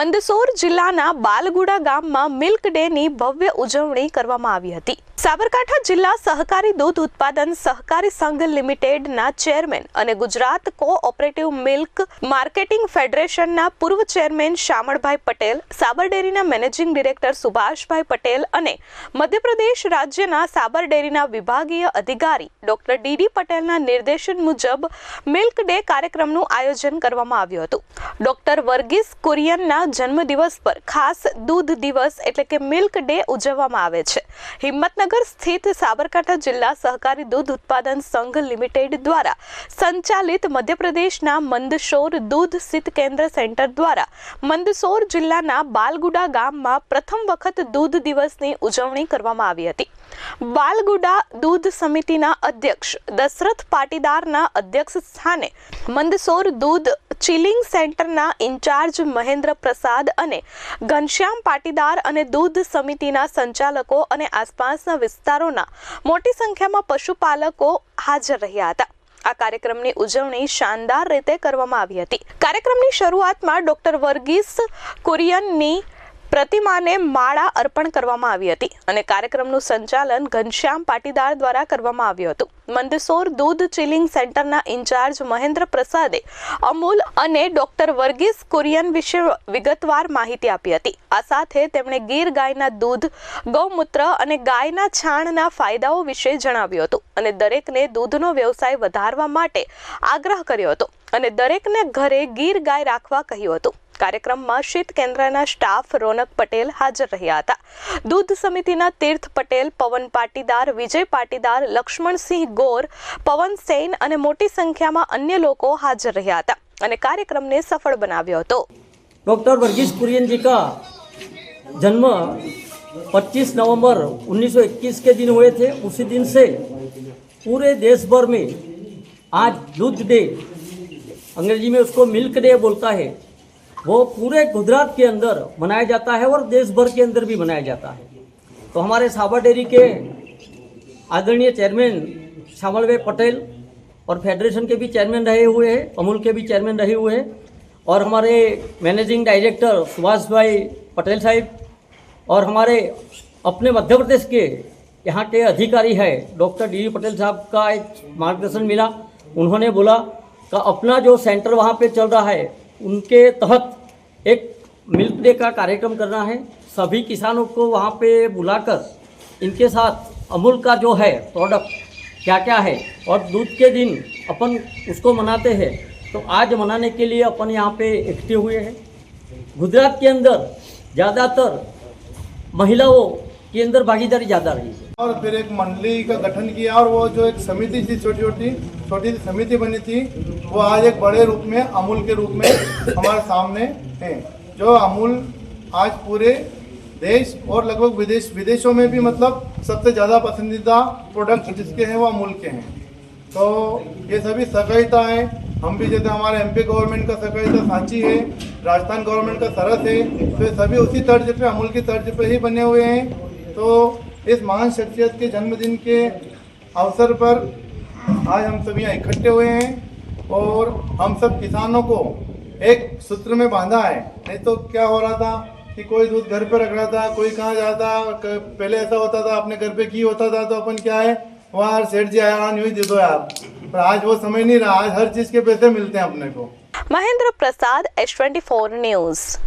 મંદસોર જિલ્લાના બાલગુડા ગામમાં મિલ્ક ડેની ભવ્ય ઉજવણી કરવામાં આવી હતી. સાબરકાંઠા જિલ્લા સહકારી દૂધ ઉત્પાદન સહકારી સંઘ લિમિટેડના ચેરમેન અને ગુજરાત કોઓપરેટિવ મિલ્ક માર્કેટિંગ ફેડરેશનના પૂર્વ ચેરમેન શામળભાઈ પટેલ, સાબર ડેરીના મેનેજિંગ ડિરેક્ટર સુભાષભાઈ પટેલ અને મધ્યપ્રદેશ રાજ્યના સાબર ડેરીના વિભાગીય અધિકારી ડોક્ટર ડીડી પટેલના નિર્દેશન મુજબ મિલ્ક ડે કાર્યક્રમનું આયોજન કરવામાં આવ્યું હતું. ડોક્ટર વર્ગીસ કુરિયનના જન્મદિવસ પર ખાસ દૂધ દિવસ એટલે કે મિલ્ક ડે ઉજવવામાં આવે છે. હિંમતનગર સ્થિત સાબરકાંઠા જિલ્લા સહકારી દૂધ ઉત્પાદન સંઘ લિમિટેડ દ્વારા સંચાલિત મધ્યપ્રદેશના મંદસોર દૂધ સ્થિત કેન્દ્ર સેન્ટર દ્વારા મંદસોર જિલ્લાના બાલગુડા ગામમાં પ્રથમ વખત દૂધ દિવસની ઉજવણી કરવામાં આવી હતી. બાલગુડા દૂધ સમિતિના અધ્યક્ષ, દશરથ પાટીદારના અધ્યક્ષ સ્થાને મંદસોર દૂધ ચિલિંગ સેન્ટરના ઇન્ચાર્જ મહેન્દ્ર પ્રસાદ અને ઘનશ્યામ પાટીદાર અને દૂધ સમિતિના સંચાલકો અને આસપાસના વિસ્તારોના મોટી સંખ્યામાં પશુપાલકો હાજર રહ્યા હતા. આ કાર્યક્રમની ઉજવણી શાનદાર રીતે કરવામાં આવી હતી. કાર્યક્રમની શરૂઆતમાં ડોક્ટર વર્ગીસ કુરિયનની પ્રતિમાને માળા અર્પણ કરવામાં આવી હતી અને કાર્યક્રમનું સંચાલન ઘનશ્યામ પાટીદાર દ્વારા કરવામાં આવ્યું હતું. મંદસોર દૂધ ચિલિંગ સેન્ટરના ઇન્ચાર્જ મહેન્દ્ર પ્રસાદે અમૂલ અને ડોક્ટર વર્ગીસ કુરિયન વિશે વિગતવાર માહિતી આપી હતી. આ સાથે તેમણે ગીર ગાયના દૂધ, ગૌમૂત્ર અને ગાયના છાણના ફાયદાઓ વિશે જણાવ્યું હતું અને દરેકને દૂધનો વ્યવસાય વધારવા માટે આગ્રહ કર્યો હતો અને દરેકને ઘરે ગીર ગાય રાખવા કહ્યું હતું. કાર્યક્રમમાં શીત કેન્દ્રના સ્ટાફ રોનક પટેલ હાજર રહ્યા હતા દૂધ સમિતિના તીર્થ પટેલ પવન પાટીદાર વિજય પાટીદાર લક્ષ્મણસિંહ ગોર પવન સેન અને મોટી સંખ્યામાં અન્ય લોકો હાજર રહ્યા હતા અને કાર્યક્રમને સફળ બનાવ્યો હતો डॉक्टर वर्गीस कुरियन जी का जन्म 25 नवंबर 1921 के दिन हुए थे उसी दिन से पूरे देश भर में आज दूध डे अंग्रेजी में उसको मिल्क डे बोलता है वो पूरे गुजरात के अंदर मनाया जाता है और देश भर के अंदर भी मनाया जाता है। तो हमारे साबर डेयरी के आदरणीय चेयरमैन श्यामल भाई पटेल और फेडरेशन के भी चेयरमैन रहे हुए हैं, अमूल के भी चेयरमैन रहे हुए हैं और हमारे मैनेजिंग डायरेक्टर सुभाष भाई पटेल साहब और हमारे अपने मध्य प्रदेश के यहाँ के अधिकारी है, डॉक्टर डी पटेल साहब का एक मार्गदर्शन मिला। उन्होंने बोला कि अपना जो सेंटर वहाँ पे चल रहा है उनके तहत एक मिल्क डे का कार्यक्रम करना है। सभी किसानों को वहाँ पे बुलाकर इनके साथ अमूल का जो है प्रोडक्ट क्या क्या है और दूध के दिन अपन उसको मनाते हैं। तो आज मनाने के लिए अपन यहाँ पे इकट्ठे हुए हैं। गुजरात के अंदर ज़्यादातर महिलाओं के अंदर भागीदारी ज़्यादा रही है। और फिर एक मंडली का गठन किया और वो जो एक समिति थी छोटी छोटी छोटी समिति बनी थी, वो आज एक बड़े रूप में, अमूल के रूप में हमारे सामने है। जो अमूल आज पूरे देश और लगभग विदेश, विदेशों में भी मतलब सबसे ज़्यादा पसंदीदा प्रोडक्ट जिसके हैं, वो अमूल के हैं। तो ये सभी सहकारिता है। हम भी जैसे हमारे एमपी गवर्नमेंट का सहकारिता सांची है, राजस्थान गवर्नमेंट का सरस है तो ये सभी उसी तर्ज पे, अमूल की तर्ज पे ही बने हुए हैं। तो इस महान शख्सियत के जन्मदिन के अवसर पर आज हम सभी यहाँ इकट्ठे हुए हैं और हम सब किसानों को एक सूत्र में बांधा है। नहीं तो क्या हो रहा था कि कोई दूध घर पे रख रहा था, कोई कहाँ जाता पहले ऐसा होता था, अपने घर पे की होता था तो अपन क्या है, वहाँ सेठ जी आया हाँ, यूँ दे दो यार। पर आज वो समय नहीं रहा, आज हर चीज़ के पैसे मिलते हैं अपने को। Mahendra Prasad, H twenty four news.